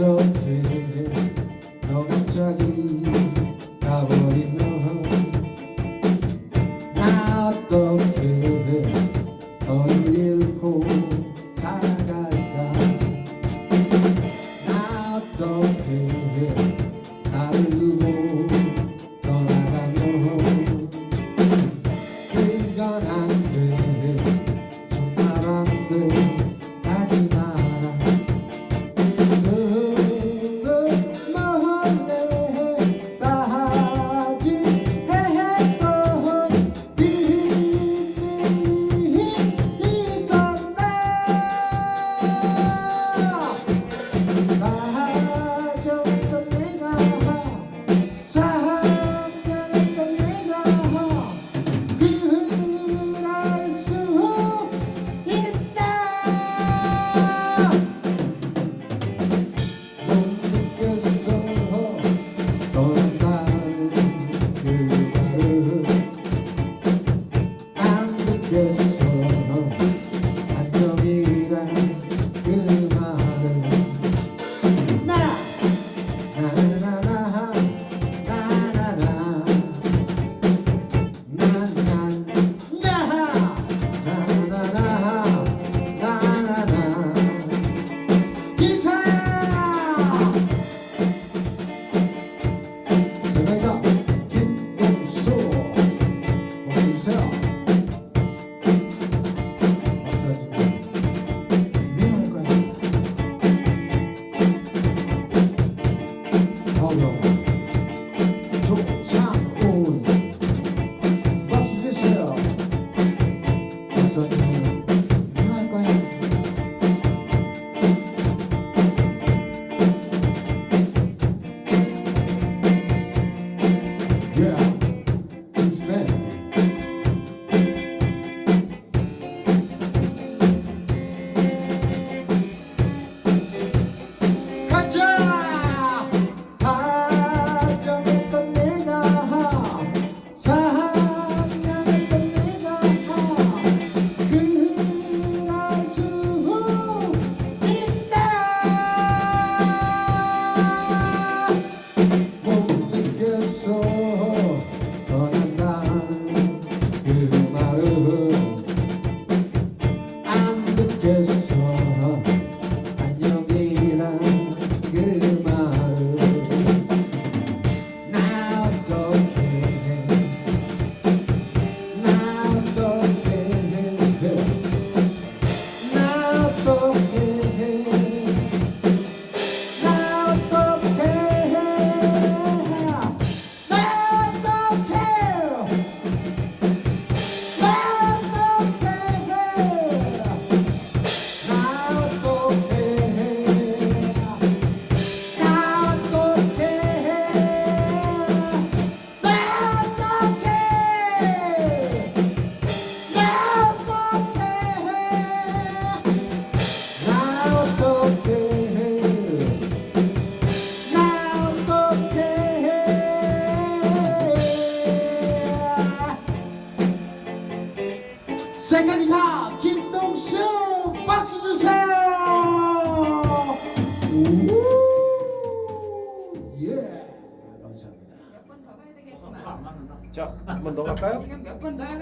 어떻게 너 갑자기 가버린 너나 어떻게 너를 잃고 살아갈까? 나 어떻게 나를 두고 떠나가면 그건 안 세컨샵 김동수 박수 주세요. 예. 감사합니다. 몇 번 더 가야 되겠구나. 자, 한 번 더 갈까요? 몇번 더 해야